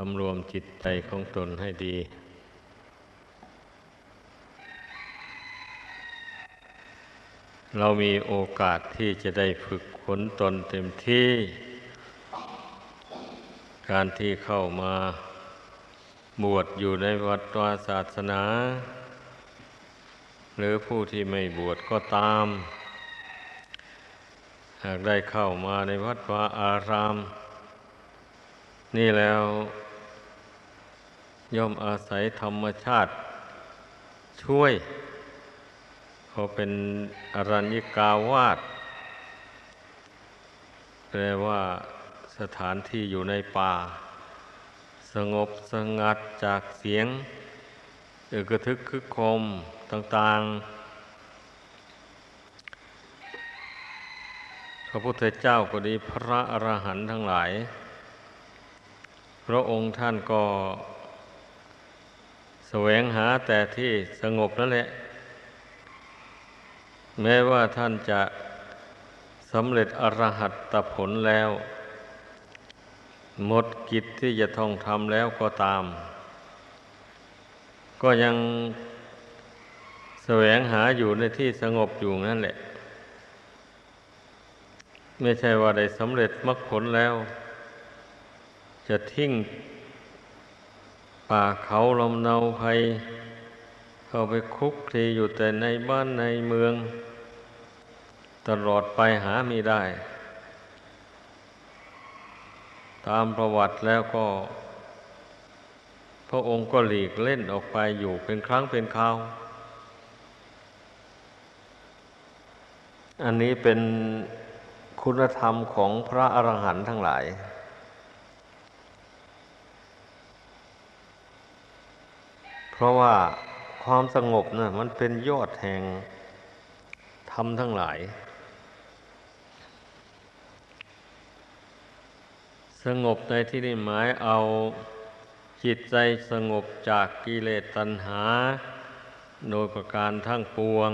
สำรวมจิตใจของตนให้ดี เรามีโอกาสที่จะได้ฝึกฝนตนเต็มที่ การที่เข้ามาบวชอยู่ในวัดวาศาสนา หรือผู้ที่ไม่บวชก็ตาม หากได้เข้ามาในวัดวาอารามนี่แล้ว ย่อมอาศัยธรรมชาติ ช่วยเขาเป็นอรัญญิกาวาสแปลว่าสถานที่อยู่ในป่า สงบสงัดจากเสียงเอกทึกคึกคมต่างๆ พระพุทธเจ้าก็ดีพระอรหันต์ทั้งหลาย พระองค์ท่านก็ วงหาแต่ที่สงบนั่นแหละ แม้ว่าท่านจะสำเร็จอรหัตตผลแล้ว หมดกิจที่จะต้องทำแล้วก็ตาม ก็ยังแสวงหาอยู่ในที่สงบอยู่นั่นแหละ ไม่ใช่ว่าได้สำเร็จมรรคผลแล้ว จะทิ้ง ป่าเขาลำเนาภัย เข้าไปคุกทีอยู่แต่ในบ้านในเมือง ตลอดไปหาไม่ได้ ตามประวัติแล้วก็ พระองค์ก็หลีกเล่นออกไปอยู่เป็นครั้งเป็นคราว อันนี้เป็นคุณธรรมของพระอรหันต์ทั้งหลาย เพราะว่าความสงบนะ่ะมันเป็นยอดแห่งธรรมทั้งหลาย สงบในที่นี้หมายเอาจิตใจสงบจากกิเลสตัณหา โดยประการทั้งปวง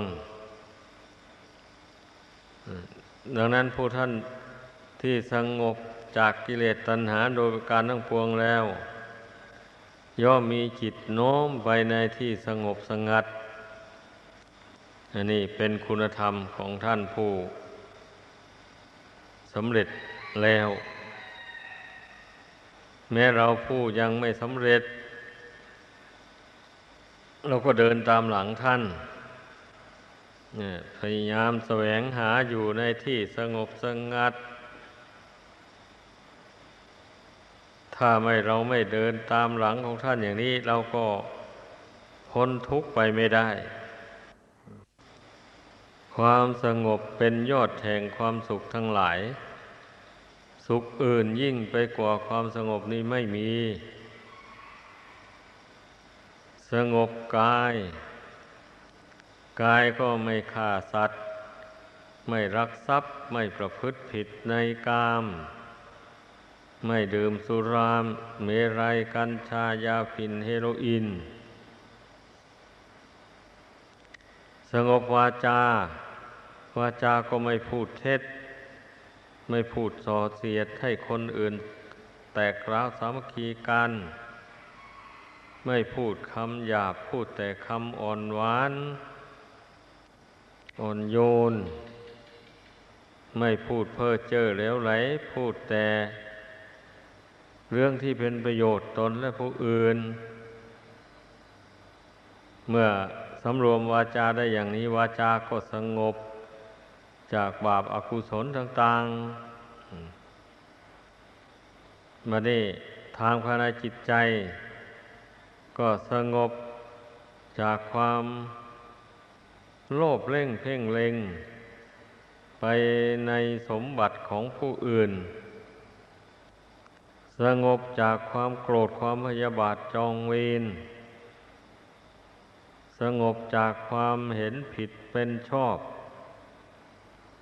ดังนั้นผู้ท่านที่สงบจากกิเลสตัณหาโดยประการทั้งปวงแล้ว ย่อมมีจิตโน้มไปในที่สงบสงัด อันนี้เป็นคุณธรรมของท่านผู้สำเร็จแล้ว แม้เราผู้ยังไม่สำเร็จ เราก็เดินตามหลังท่านพยายามแสวงหาอยู่ในที่สงบสงัด ถ้าไม่เราไม่เดินตามหลังของท่านอย่างนี้ เราก็พ้นทุกข์ไปไม่ได้ ความสงบเป็นยอดแห่งความสุขทั้งหลาย สุขอื่นยิ่งไปกว่าความสงบนี้ไม่มี สงบกาย กายก็ไม่ฆ่าสัตว์ ไม่รักทรัพย์ ไม่ประพฤติผิดในกาม ไม่ดื่มสุราม เมรัยกัญชายาฟินเฮโรอีน สงบวาจา วาจาก็ไม่พูดเท็จ ไม่พูดส่อเสียดให้คนอื่น แตกร้าวสามัคคีกัน ไม่พูดคำหยาบพูดแต่คำอ่อนหวาน อ่อนโยน ไม่พูดเพ้อเจ้อแล้วไหล พูดแต่ เรื่องที่เป็นประโยชน์ตนและผู้อื่น เมื่อสำรวมวาจาได้อย่างนี้วาจาก็สงบ จากบาปอากุศลต่าง ๆ มาได้ทางภายในจิตใจ ก็สงบจากความโลภเร่งเพ่งเล็ง ไปในสมบัติของผู้อื่น สงบจากความโกรธความพยาบาทจองเวรสงบจากความเห็นผิดเป็นชอบ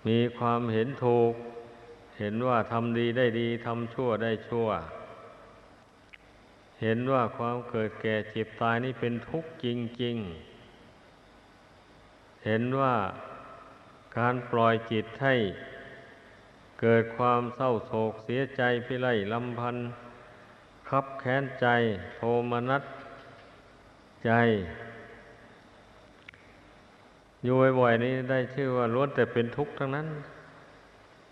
มีความเห็นถูก เห็นว่าทำดีได้ดีทำชั่วได้ชั่ว เห็นว่าความเกิดแก่เจ็บตายนี่เป็นทุกข์จริง ๆ เห็นว่าการปล่อยจิตให้ เกิดความเศร้าโศกเสียใจพิไรลำพันธ์คับแค้นใจโทมนัสใจ อยู่บ่อยๆนี้ได้ชื่อว่าล้วนแต่เป็นทุกข์ทั้งนั้น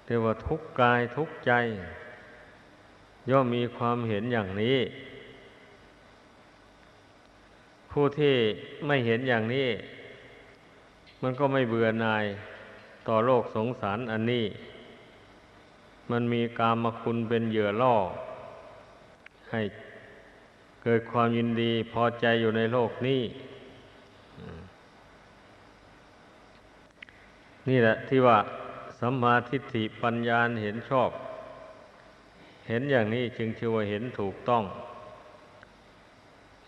เรียกว่าทุกข์กายทุกข์ใจ ย่อมมีความเห็นอย่างนี้ ผู้ที่ไม่เห็นอย่างนี้ มันก็ไม่เบื่อหน่ายต่อโลกสงสารอันนี้ มันมีกามคุณเป็นเหยื่อล่อ ให้เกิดความยินดีพอใจอยู่ในโลกนี้ นี่แหละที่ว่าสัมมาทิฏฐิปัญญาเห็นชอบ เห็นอย่างนี้จึงชื่อว่าเห็นถูกต้อง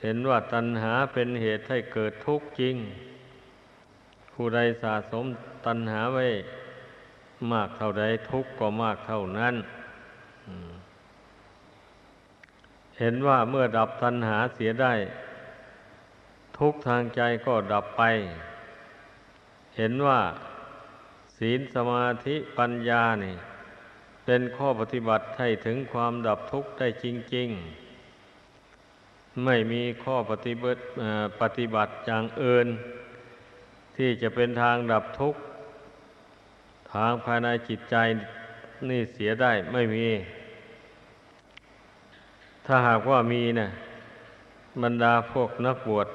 เห็นว่าตัณหาเป็นเหตุให้เกิดทุกข์จริง ผู้ใดสะสมตัณหาไว้ มากเท่าใดทุกข์ก็มากเท่านั้น เห็นว่าเมื่อดับตัณหาเสียได้ ทุกทางใจก็ดับไป เห็นว่าศีลสมาธิปัญญานี่ เป็นข้อปฏิบัติให้ถึงความดับทุกข์ได้จริง ๆ ไม่มีข้อปฏิบัติปฏิบัติอย่างอื่น ที่จะเป็นทางดับทุกข์ ทางภายในจิตใจนี่เสียได้ไม่มี ถ้าหากว่ามีนะบรรดาพวกนักบวช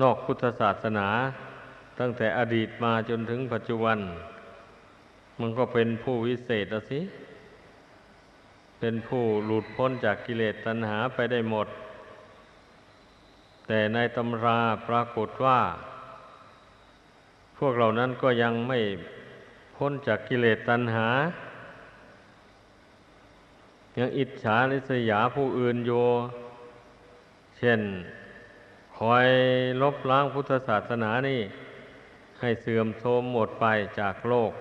นอกพุทธศาสนา ตั้งแต่อดีตมาจนถึงปัจจุบัน มันก็เป็นผู้วิเศษสิ เป็นผู้หลุดพ้นจากกิเลสตัณหาไปได้หมด แต่ในตำราปรากฏว่า พวกเหล่านั้นก็ยังไม่พ้นจากกิเลสตัณหา ยังอิจฉาริษยาผู้อื่นโย เช่น คอยลบล้างพุทธศาสนานี่ ให้เสื่อมโทรมหมดไปจากโลก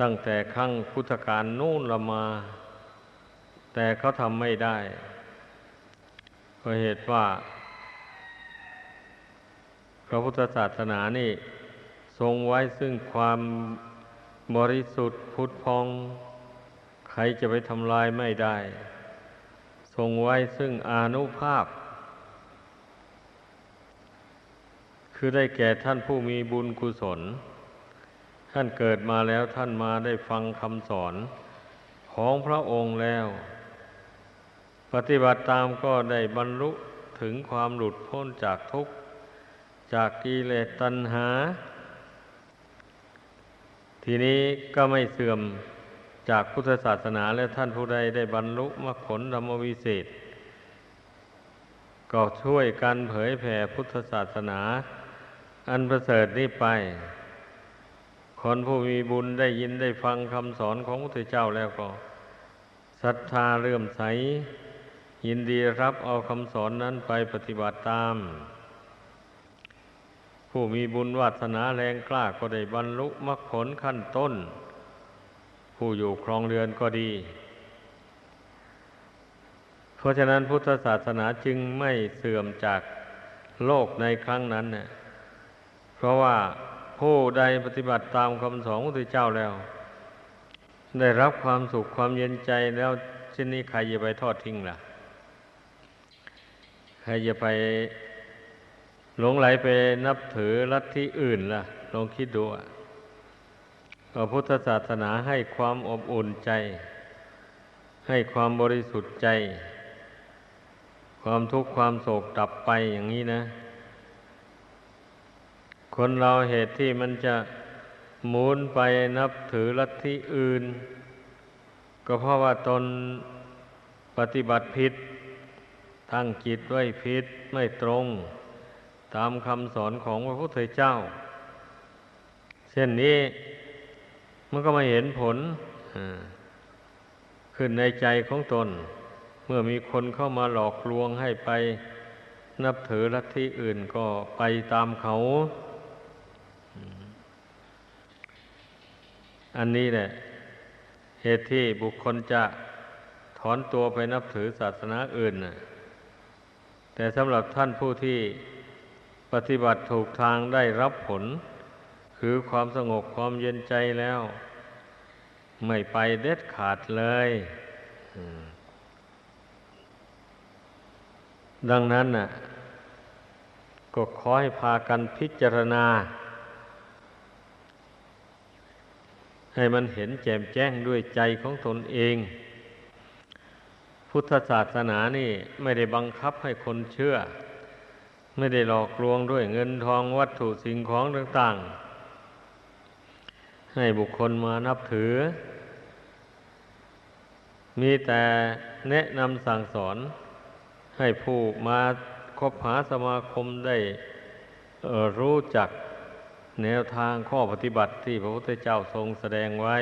ตั้งแต่ครั้งพุทธกาลนู่นละมา แต่เขาทำไม่ได้เพราะเหตุว่า พระพุทธศาสนานี่ ทรงไว้ซึ่งความบริสุทธิ์พุทธพอง ใครจะไปทำลายไม่ได้ ทรงไว้ซึ่งอานุภาพ คือได้แก่ท่านผู้มีบุญกุศล ท่านเกิดมาแล้วท่านมาได้ฟังคำสอนของพระองค์แล้ว ปฏิบัติตามก็ได้บรรลุถึงความหลุดพ้นจากทุกข์ จากกิเลสตัณหา ทีนี้ก็ไม่เสื่อมจากพุทธศาสนาและท่านผู้ใดได้บรรลุมรรคผลธรรมวิเศษ ก็ช่วยกันเผยแผ่พุทธศาสนา อันประเสริฐนี้ไป คนผู้มีบุญได้ยินได้ฟังคำสอนของพระพุทธเจ้าแล้วก็ศรัทธาเรื่มใส ยินดีรับเอาคำสอนนั้นไปปฏิบัติตาม ผู้มีบุญวาสนาแรงกล้าก็ได้บรรลุมรรคผลขั้นต้น ผู้อยู่ครองเรือนก็ดี เพราะฉะนั้นพุทธศาสนาจึงไม่เสื่อมจากโลกในครั้งนั้นเนี่ยเพราะว่าผู้ใดปฏิบัติตามคำสอนของพระเจ้าแล้ว ได้รับความสุขความเย็นใจแล้วเช่นนี้ใครจะไปทอดทิ้งล่ะ ใครจะไป หลงไหลไปนับถือลัทธิอื่นล่ะ ลองคิดดูอะพระพุทธศาสนาให้ความอบอุ่นใจ ให้ความบริสุทธิ์ใจ ความทุกข์ความโศกดับไปอย่างนี้นะ คนเราเหตุที่มันจะหมุนไปนับถือลัทธิอื่น ก็เพราะว่าตนปฏิบัติผิด ตั้งจิตไว้ผิดไม่ตรง ตามคำสอนของพระพุทธเจ้า เช่นนี้มันก็ม่เห็นผลขึ้นในใจของตน เมื่อมีคนเข้ามาหลอกลวงให้ไปนับถือลัทธิอื่นก็ไปตามเขา อันนี้แหละ เหตุที่บุคคลจะถอนตัวไปนับถือศาสนาอื่นแต่สำหรับท่านผู้ที่ ปฏิบัติถูกทางได้รับผล คือความสงบความเย็นใจแล้ว ไม่ไปเด็ดขาดเลยดังนั้นน่ะ ก็ขอให้พากันพิจารณา ให้มันเห็นแจ่มแจ้งด้วยใจของตนเอง พุทธศาสนานี่ไม่ได้บังคับให้คนเชื่อ ไม่ได้หลอกลวงด้วยเงินทองวัตถุสิ่งของต่าง ๆ ให้บุคคลมานับถือ มีแต่แนะนำสั่งสอน ให้ผู้มาคบหาสมาคมได้รู้จักแนวทางข้อปฏิบัติที่พระพุทธเจ้าทรงแสดงไว้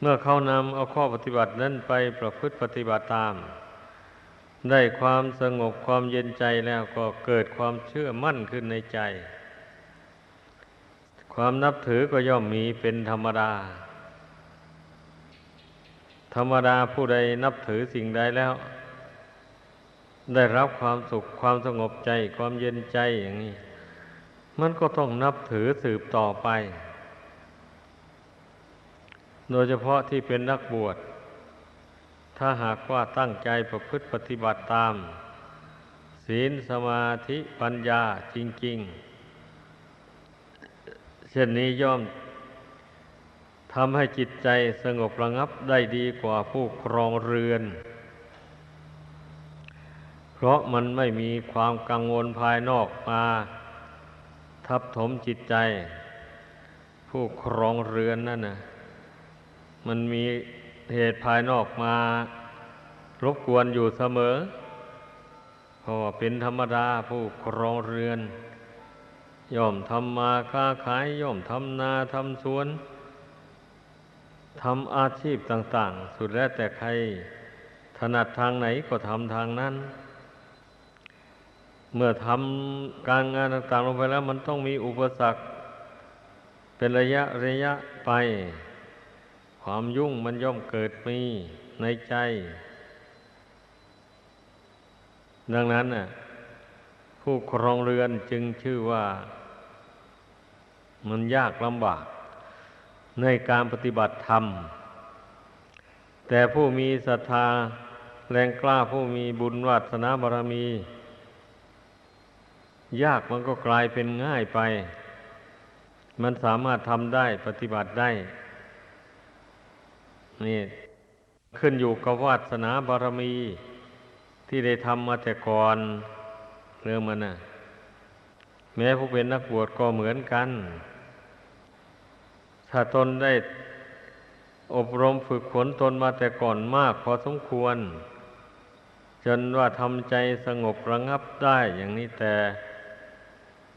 เมื่อเขานำเอาข้อปฏิบัตินั้นไปประพฤติปฏิบัติตาม ได้ความสงบความเย็นใจแล้วก็เกิดความเชื่อมั่นขึ้นในใจ ความนับถือก็ย่อมมีเป็นธรรมดา ธรรมดาผู้ใดนับถือสิ่งใดแล้ว ได้รับความสุขความสงบใจ ความเย็นใจอย่างนี้ มันก็ต้องนับถือสืบต่อไป โดยเฉพาะที่เป็นนักบวช ถ้าหากว่าตั้งใจประพฤติปฏิบัติตาม ศีลสมาธิปัญญาจริง ๆ เช่นนี้ย่อมทำให้จิตใจสงบระงับได้ดีกว่าผู้ครองเรือน เพราะมันไม่มีความกังวลภายนอกมา ทับถมจิตใจ ผู้ครองเรือนนั่นนะมันมี เหตุภายนอกมารบกวนอยู่เสมอเพราะเป็นธรรมดาผู้ครองเรือน ย่อมทำมาค้าขาย ย่อมทำนาทำสวนทำอาชีพต่าง ๆ สุดแล้วแต่ใครถนัดทางไหนก็ทำทางนั้น เมื่อทำการงานต่าง ๆ ลงไปแล้ว มันต้องมีอุปสรรค เป็นระยะระยะไป ความยุ่งมันย่อมเกิดมีในใจ ดังนั้นน่ะผู้ครองเรือนจึงชื่อว่า มันยากลำบาก ในการปฏิบัติธรรม แต่ผู้มีศรัทธาแรงกล้าผู้มีบุญวัสนาบารมี ยากมันก็กลายเป็นง่ายไป มันสามารถทำได้ปฏิบัติได้ นี่ขึ้นอยู่กับวาสนาบารมี ที่ได้ทำมาแต่ก่อนเรื่องมันนะ่ะแม้ผู้เป็นนักบวชก็เหมือนกัน ถ้าตนได้อบรมฝึกฝนตนมาแต่ก่อนมาก พอสมควร จนว่าทำใจสงบระงับได้อย่างนี้แต่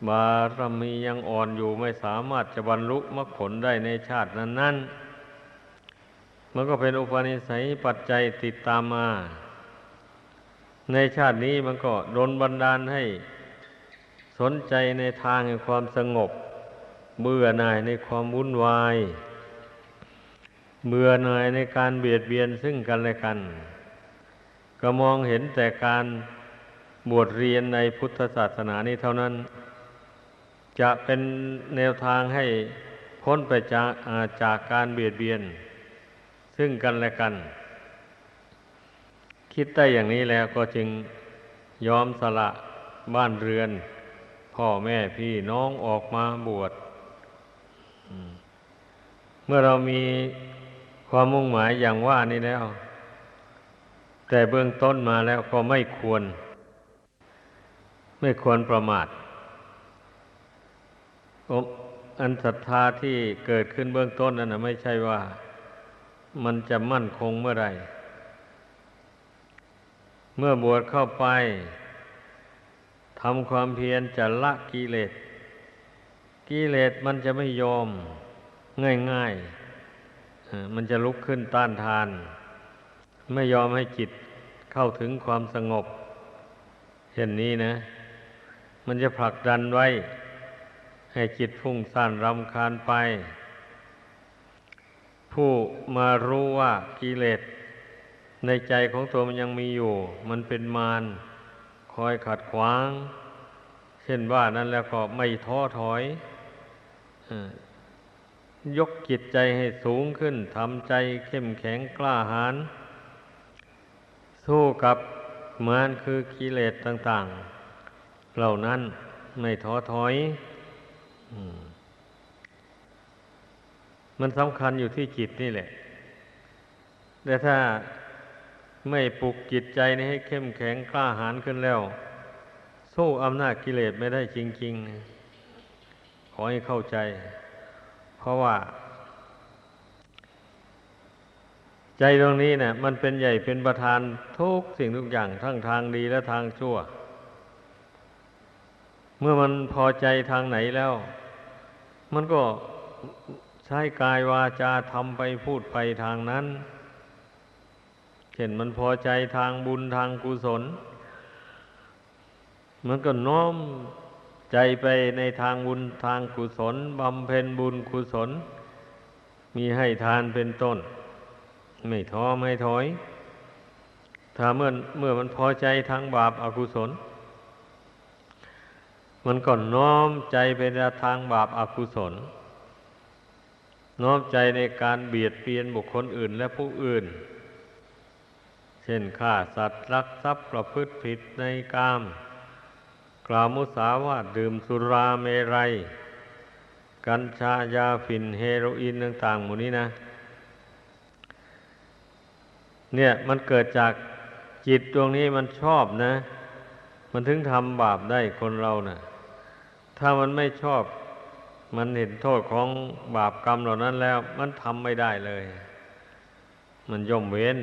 บารมียังอ่อนอยู่ไม่สามารถจะบรรลุมรรคผลได้ในชาตินั้นๆ มันก็เป็นอุปนิสัยปัจจัยติดตามมา ในชาตินี้มันก็โดนบันดาลให้สนใจในทางแห่งความสงบ เบื่อหน่ายในความวุ่นวาย เบื่อหน่ายในการเบียดเบียนซึ่งกันและกัน ก็มองเห็นแต่การบวชเรียนในพุทธศาสนานี้เท่านั้น จะเป็นแนวทางให้พ้นไปจากจากการเบียดเบียน ซึ่งกันและกัน คิดได้อย่างนี้แล้วก็จึงยอมสละบ้านเรือน พ่อแม่พี่น้องออกมาบวชเมื่อเรามีความมุ่งหมายอย่างว่านี้แล้ว แต่เบื้องต้นมาแล้วก็ไม่ควร ไม่ควรประมาทอันศรัทธาที่เกิดขึ้นเบื้องต้นนั้นนะไม่ใช่ว่า มันจะมั่นคงเมื่อไรเมื่อบวชเข้าไปทำความเพียรจะละกิเลส กิเลสมันจะไม่ยอมง่ายๆ มันจะลุกขึ้นต้านทาน ไม่ยอมให้จิตเข้าถึงความสงบ เช่นนี้นะ มันจะผลักดันไว้ ให้จิตฟุ้งซ่านรำคาญไป ผู้มารู้ว่ากิเลสในใจของตัวมันยังมีอยู่ มันเป็นมารคอยขัดขวาง เช่นว่านั้นแล้วก็ไม่ท้อถอยยกจิตใจให้สูงขึ้นทำใจเข้มแข็งกล้าหาญสู้กับมันคือกิเลสต่าง ๆ เหล่านั้นไม่ท้อถอยมั มันสำคัญอยู่ที่จิตนี่แหละ แต่ถ้าไม่ปลุกจิตใจนี้ให้เข้มแข็งกล้าหาญขึ้นแล้ว สู้อำนาจกิเลสไม่ได้จริง ๆ ขอให้เข้าใจ เพราะว่า ใจตรงนี้เนะี่ยมันเป็นใหญ่เป็นประธานทุกสิ่งทุกอย่างทั้งทางดีและทางชั่ว เมื่อมันพอใจทางไหนแล้ว มันก็ ใช้กายวาจาทำไปพูดไปทางนั้นเช่นมันพอใจทางบุญทางกุศล มันก็น้อมใจไปในทางบุญทางกุศลบำเพ็ญบุญกุศล มีให้ทานเป็นต้น ไม่ท้อไม่ถอย ถ้าเมื่อเมื่อมันพอใจทางบาปอากุศล มันก็น้อมใจไปในทางบาปอากุศล น้อมใจในการเบียดเบียนบุคคลอื่นและผู้อื่น เช่นฆ่าสัตว์รักทรัพย์ประพฤติผิดในกาม กล่าวมุสาวาทดื่มสุราเมรัย กัญชายาฝิ่นเฮโรอีนต่างๆหมดนี้นะ เนี่ยมันเกิดจากจิตดวงนี้มันชอบนะ มันถึงทำบาปได้คนเรานะ่ะ ถ้ามันไม่ชอบ มันเห็นโทษของบาปกรรมเหล่านั้นแล้ว มันทำไม่ได้เลย มันย่อมเว้น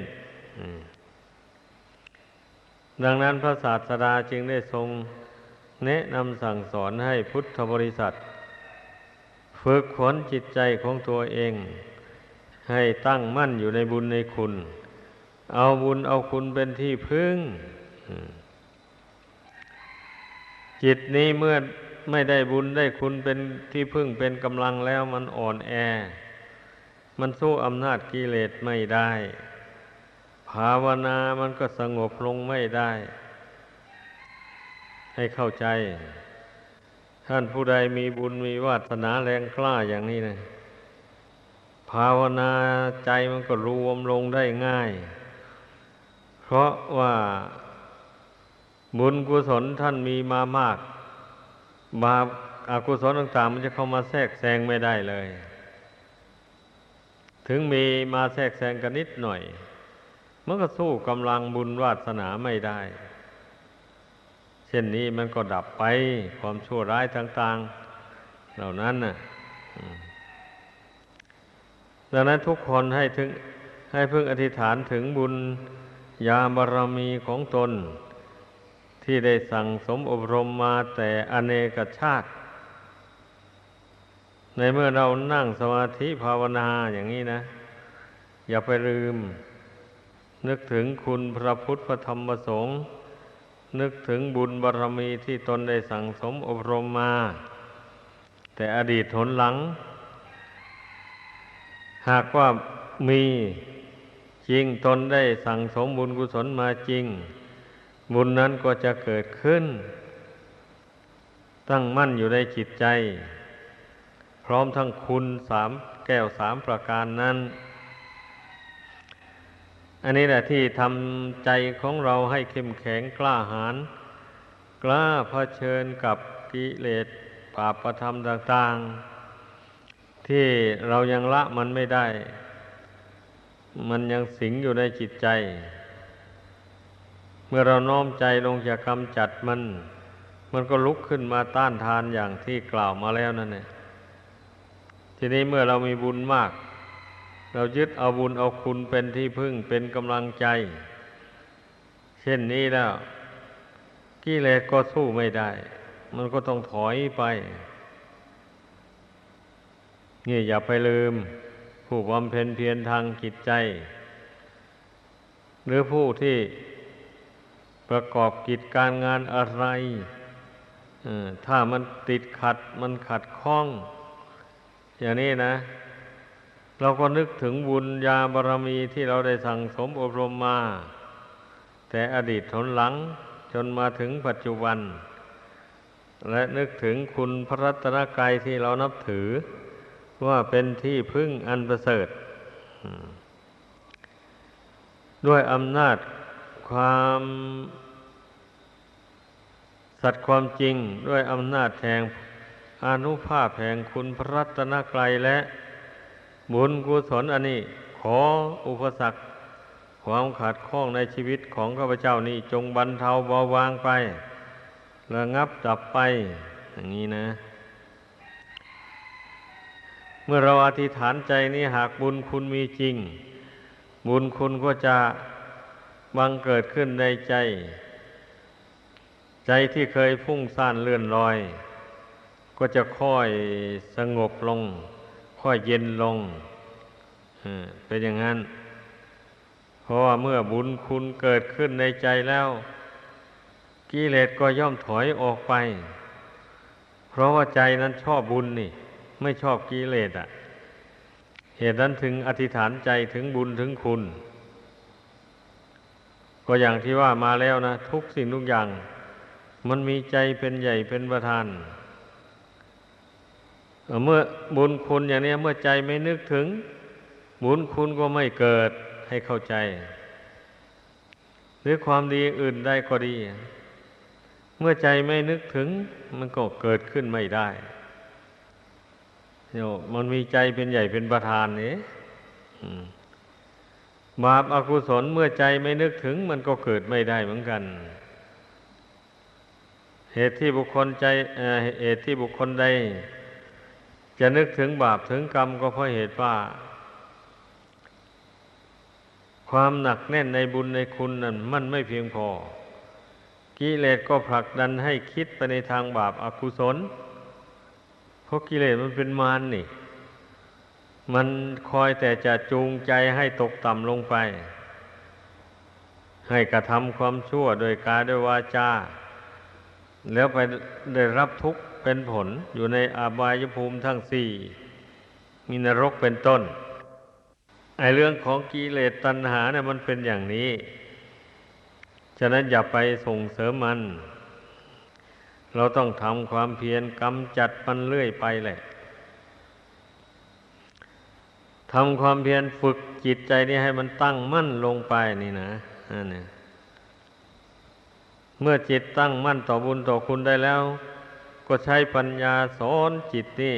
ดังนั้นพระศาสดาจึงได้ทรงแนะนำสั่งสอนให้พุทธบริษัท ฝึกฝนจิตใจของตัวเอง ให้ตั้งมั่นอยู่ในบุญในคุณ เอาบุญเอาคุณเป็นที่พึ่ง จิตนี้เมื่อ ไม่ได้บุญได้คุณเป็นที่พึ่งเป็นกำลังแล้วมันอ่อนแอ มันสู้อำนาจกิเลสไม่ได้ ภาวนามันก็สงบลงไม่ได้ ให้เข้าใจ ท่านผู้ใดมีบุญมีวาสนาแรงกล้าอย่างนี้นะภาวนาใจมันก็รวมลงได้ง่าย เพราะว่าบุญกุศลท่านมีมามาก บาปอากุศลต่างๆ มันจะเข้ามาแทรกแซงไม่ได้เลย ถึงมีมาแทรกแซงกันนิดหน่อย มันก็สู้กำลังบุญวาสนาไม่ได้ เช่นนี้มันก็ดับไปความชั่วร้ายต่างๆ เหล่านั้นน่ะดังนั้นทุกคนให้ถึงให้พึ่งอธิษฐานถึงบุญญาบารมีของตน ที่ได้สั่งสมอบรมมาแต่อเนกชาติ ในเมื่อเรานั่งสมาธิภาวนาอย่างนี้นะ อย่าไปลืม นึกถึงคุณพระพุทธพระธรรมพระสงฆ์นึกถึงบุญบารรมีที่ตนได้สั่งสมอบรมมา แต่อดีตหนหลัง หากว่ามีจริงตนได้สั่งสมบุญกุศลมาจริง บุญนั้นก็จะเกิดขึ้น ตั้งมั่นอยู่ในจิตใจ พร้อมทั้งคุณสามแก้วสามประการนั้น อันนี้แหละที่ทำใจของเราให้เข้มแข็งกล้าหาญกล้าเผชิญกับกิเลสปาประธรรมต่าง ๆ ที่เรายังละมันไม่ได้ มันยังสิงอยู่ในจิตใจ มื่อเราน้อมใจลงจะกำจัดมัน มันก็ลุกขึ้นมาต้านทานอย่างที่กล่าวมาแล้วนั่นเองทีนี้เมื่อเรามีบุญมาก เรายึดเอาบุญเอาคุณเป็นที่พึ่งเป็นกำลังใจ เช่นนี้แล้วกิเลสก็สู้ไม่ได้ มันก็ต้องถอยไปนี่อย่าไปลืม ผู้บำเพ็ญเพียรทางจิตใจ หรือผู้ที่ ประกอบกิจการงานอะไรถ้ามันติดขัดมันขัดข้อง อย่างนี้นะ เราก็นึกถึงบุญญาบารมีที่เราได้สั่งสมอบรมมา แต่อดีตทนหลังจนมาถึงปัจจุบัน และนึกถึงคุณพระรัตนกรายที่เรานับถือ ว่าเป็นที่พึ่งอันประเสริฐ ด้วยอำนาจ ความสัตว์ความจริงด้วยอำนาจแห่งอนุภาพแห่งคุณพระรัตนกรัยและบุญกุศลอันนี้ ขออุปสรรคความขาดข้องในชีวิตของข้าพเจ้านี้จงบรรเทาเบาบางไประงับดับไป อย่างนี้นะ เมื่อเราอธิษฐานใจนี้หากบุญคุณมีจริง บุญคุณก็จะ บังเกิดขึ้นในใจ ใจที่เคยพุ่งซ่านเลื่อนลอย ก็จะค่อยสงบลง ค่อยเย็นลงเป็นอย่างนั้น เพราะว่าเมื่อบุญคุณเกิดขึ้นในใจแล้วกิเลสก็ย่อมถอยออกไป เพราะว่าใจนั้นชอบบุญนี่ ไม่ชอบกิเลสอะ เหตุนั้นถึงอธิษฐานใจถึงบุญถึงคุณ ก็อย่างที่ว่ามาแล้วนะ ทุกสิ่งทุกอย่าง มันมีใจเป็นใหญ่เป็นประธาน เมื่อบุญคุณอย่างนี้เมื่อใจไม่นึกถึง บุญคุณก็ไม่เกิดให้เข้าใจ หรือความดีอื่นได้ก็ดี เมื่อใจไม่นึกถึง มันก็เกิดขึ้นไม่ได้โยมันมีใจเป็นใหญ่เป็นประธานนี่ บาปอากุศลเมื่อใจไม่นึกถึงมันก็เกิดไม่ได้เหมือนกัน เหตุที่บุคคลใจเหตุที่บุคคลใด จะนึกถึงบาปถึงกรรมก็เพราะเหตุว่า ความหนักแน่นในบุญในคุณนั้นมันไม่เพียงพอ กิเลสก็ผลักดันให้คิดไปในทางบาปอากุศล เพราะกิเลสมันเป็นมารนนี่ มันคอยแต่จะจูงใจให้ตกต่ำลงไป ให้กระทำความชั่วโดยกายด้วยวาจา แล้วไปได้รับทุกข์เป็นผลอยู่ในอาบายภูมิทั้งสี่ มีนรกเป็นต้น ไอเรื่องของกิเลสตัณหาเนี่ยมันเป็นอย่างนี้ ฉะนั้นอย่าไปส่งเสริมมัน เราต้องทำความเพียรกำจัดมันเรื่อยไปแหละ ทำความเพียรฝึกจิตใจนี้ให้มันตั้งมั่นลงไปนี่นะนี่เมื่อจิตตั้งมั่นต่อบุญต่อคุณได้แล้ว ก็ใช้ปัญญาสอนจิตนี่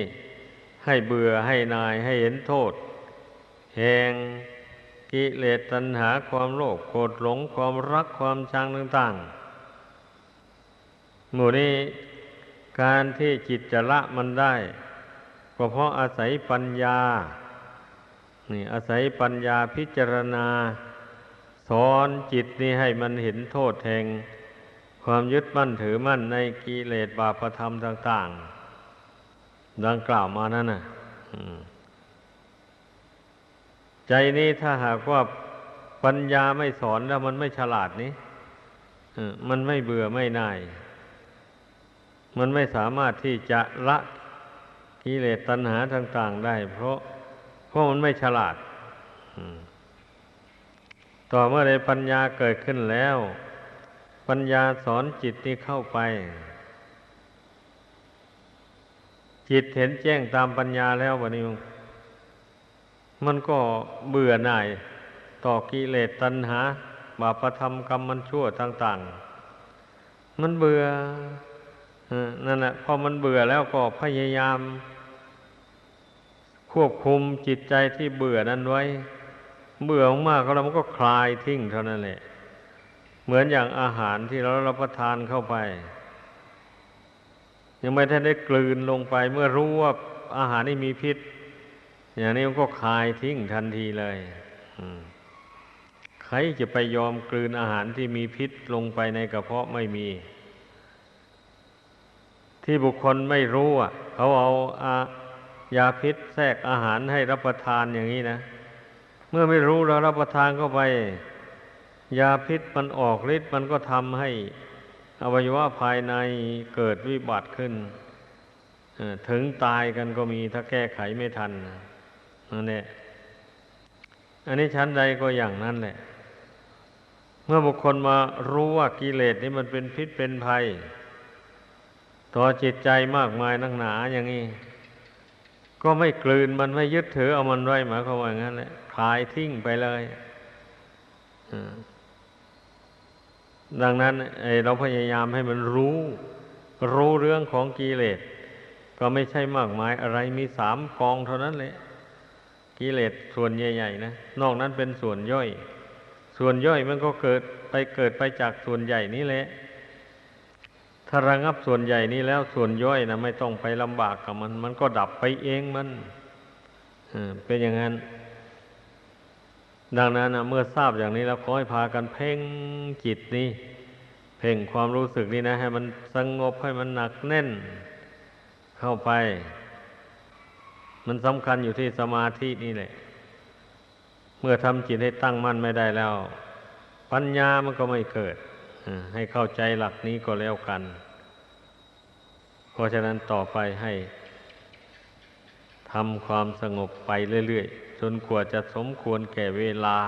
ให้เบื่อให้นายให้เห็นโทษ แห่งกิเลสตัณหาความโลภโกรธหลงความรักความชังต่างๆ หมู่นี้การที่จิตจะละมันได้ ก็เพราะอาศัยปัญญา นี่อาศัยปัญญาพิจารณา สอนจิตนี้ให้มันเห็นโทษแห่งความยึดมั่นถือมั่นในกิเลสบาปธรรมต่าง ๆ ดังกล่าวมานั่นน่ะใจนี้ถ้าหากว่าปัญญาไม่สอนแล้วมันไม่ฉลาดนี้มันไม่เบื่อไม่น่าย มันไม่สามารถที่จะละกิเลสตัณหาต่าง ๆ ได้ เพราะ ราะมันไม่ฉลาดต่อเมื่อใดปัญญาเกิดขึ้นแล้ว ปัญญาสอนจิตนี้เข้าไป จิตเห็นแจ้งตามปัญญาแล้ววันนี้ มันก็เบื่อหน่าย ต่อกิเลสตัณหา บาปธรรมกรรมมันชั่วต่าง ๆ มันเบื่อนั่นแหละพอมันเบื่อแล้วก็พยายาม ควบคุมจิตใจที่เบื่อนั้นไว้ เบื่อมากก็แล้วมันก็คลายทิ้งเท่านั้นแหละ เหมือนอย่างอาหารที่เรารับประทานเข้าไป ยังไม่ทันได้กลืนลงไป เมื่อรู้ว่าอาหารนี่มีพิษ อย่างนี้มันก็คลายทิ้งทันทีเลยใครจะไปยอมกลืนอาหารที่มีพิษลงไปในกระเพาะไม่มี ที่บุคคลไม่รู้อะ เขาเอาอา ยาพิษแทรกอาหารให้รับประทานอย่างนี้นะ เมื่อไม่รู้แล้วรับประทานเข้าไป ยาพิษมันออกฤทธิ์มันก็ทำให้อวัยวะภายในเกิดวิบัติขึ้นถึงตายกันก็มีถ้าแก้ไขไม่ทันนั่นแหละอันนี้ชั้นใดก็อย่างนั้นแหละ เมื่อบุคคลมารู้ว่ากิเลสนี้มันเป็นพิษเป็นภัย ต่อจิตใจมากมายนักหนาอย่างนี้ ก็ไม่กลืนมันไม่ยึดถือเอามันไว้หมายความว่างั้นแหละคลายทิ้งไปเลยดังนั้นเราพยายามให้มันรู้ รู้เรื่องของกิเลส ก็ไม่ใช่มากมายอะไรมีสามกองเท่านั้นแหละกิเลสส่วนใหญ่ๆนะนอกนั้นเป็นส่วนย่อย ส่วนย่อยมันก็เกิดไปเกิดไปจากส่วนใหญ่นี่แหละาระงับส่วนใหญ่นี้แล้วส่วนย่อยนะไม่ต้องไปลำบากกับมัน มันก็ดับไปเองมันเป็นอย่างนั้น ดังนั้นนะเมื่อทราบอย่างนี้แล้วขอให้พากันเพ่งจิตนี้ เพ่งความรู้สึกนี้นะ ให้มันสงบให้มันหนักแน่น เข้าไป มันสำคัญอยู่ที่สมาธินี่แหละ เมื่อทำจิตให้ตั้งมั่นไม่ได้แล้ว ปัญญามันก็ไม่เกิดให้เข้าใจหลักนี้ก็แล้วกัน เพราะฉะนั้นต่อไปให้ทำความสงบไปเรื่อยๆ จนกว่าจะสมควรแก่เวลา